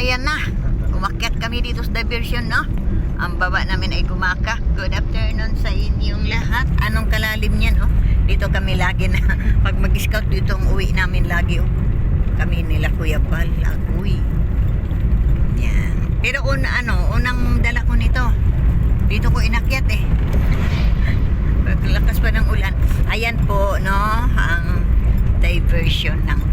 ayan na. Umakyat kami dito sa diversion, no? Ang baba namin ay gumaka. Good afternoon sa inyong lahat. Anong kalalim niya, no? Dito kami lagi na, pag mag-scout dito ang uwi namin lagi, oh. Kami nila Kuya Bal, Agoy. Yan. Pero un, ano, unang dala ko nito, dito ko inakyat eh. Paglakas pa ng ulan. Ayan po, no, ang diversion ng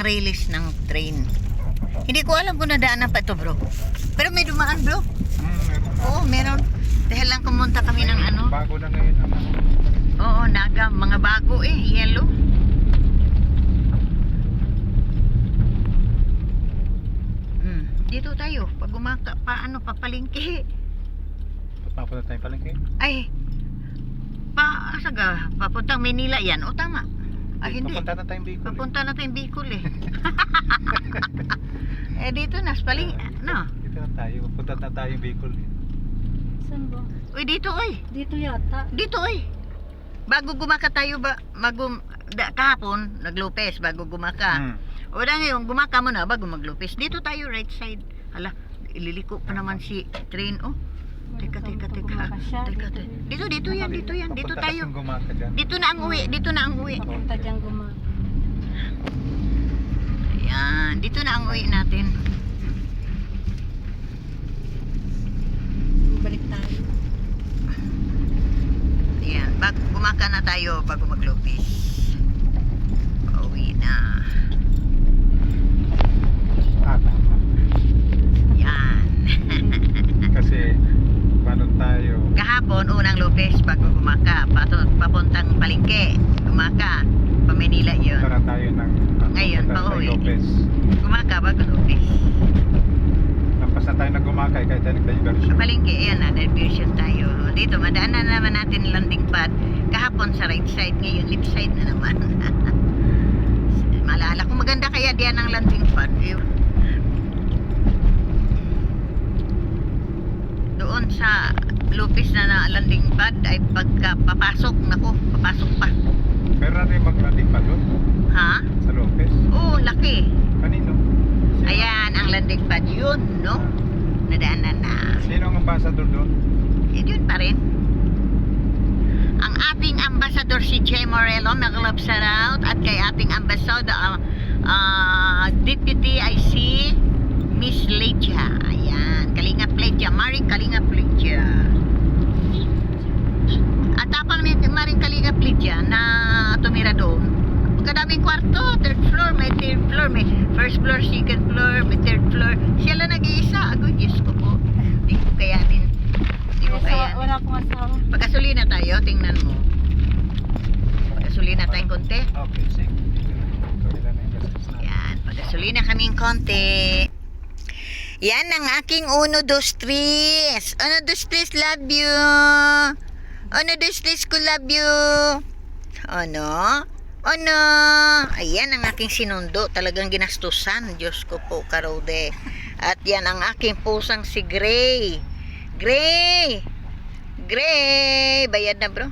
ang release ng train. Hindi ko alam kung nadaanan pa ito, bro. Pero may dumaan, bro. Oo, meron. Dahil lang kumunta kami ng ano. Bago na ngayon ang ano. Oo, naga. Mga bago eh. Yellow. Mm, dito tayo. Pag umaka, paano, papalingki. Papunta tayo palengke. Ay, pa, asaga, papuntang Manila yan. O tama. Ay, hindi. Papunta na tayong Bicol. Papunta na tayong Bicol eh. eh, dito na, sa paling, no. Dito na tayo. Papunta na tayong Bicol. Saan ba? Uy, dito oy. Dito yata. Dito oy. Bago gumaka tayo ba, magum, da, kahapon, naglupes bago gumaka. Hmm. O na ngayon, gumaka mo na bago maglupes. Dito tayo, right side. Hala, ililiko pa naman si train. Oh, teka, teka, teka. Teka, teka. Dito, dito yan, dito yan. Dito tayo. Dito na ang uwi, dito na ang uwi. Papunta dyan gumaka. Ayan, dito na ang uwi natin. Balik tayo. Ayan, bag, gumaka na tayo bago maglupis. Pauwi na. Ah, tama. Yan. Kasi paano tayo? Kahapon, lupis bago gumaka. Pato, papuntang palingke. Gumaka. Pa Manila yun. Tara tayo ng ah, Ngayon, tayong Lopez. Gumaka bago lupis. Lampas na tayo naggumakay kahit tayo Sa nag-diversion. palengke, ayan na, diversion tayo. Dito, madaanan na naman natin landing pad. Kahapon sa right side, ngayon left side na naman. Malala ko maganda kaya diyan ang landing pad. Eh, Doon sa Lupis na, na landing pad ay pagka papasok, nako, papasok pa. Meron na rin maglanding pa doon Ha? sa Lopez. Oo, laki. Kanino? Sino? Ayan, ang landing pad yun, no? Nadaanan na. Sino ang ambassador doon? Eh, yun pa rin. Ang ating ambassador si Jay Morello, mag-love shout out. At kay ating ambassador, uh, uh, Deputy IC, Miss Leja. Kalingap Leja. Maring Kalingap Leja. At tapang ni Maring Kalingap Leja na tumira doon. Kadaming kwarto, third floor, may third floor, may first floor, second floor, may third floor. Siya lang nag-iisa. Agoy, Diyos ko po. Hindi ko kayanin. Hindi ko Kaya kayanin. wala pong asawa. Pagkasulina tayo, tingnan mo. Pagkasulina tayong konti. Okay, sige. Na yung gastos na? Yan, kaming konti. Yan ang aking uno, dos, tres. Uno, dos, tres, love you. Uno, dos, tres, ko love you. Ano? Ano? Ayan ang aking sinundo. Talagang ginastusan. Diyos ko po, karode. At yan ang aking pusang si Gray. Gray! Gray! Bayad na bro.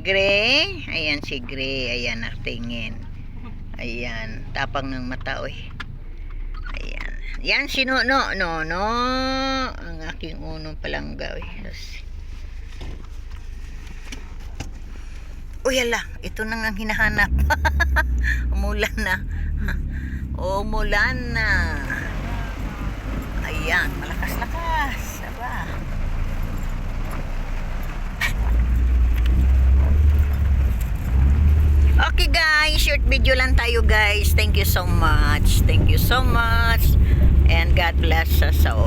Gray. Ayan si Gray. Ayan, nartingin. Ayan. Tapang ng mata, oy. Yan si no, no. Ang aking unong palangga, oy. Yes. Uy, ala. Ito nang ang hinahanap. Umulan na. Umulan na. Ayan. Malakas-lakas. Aba. Okay guys, short video lang tayo guys. Thank you so much. Thank you so much. And God bless us all.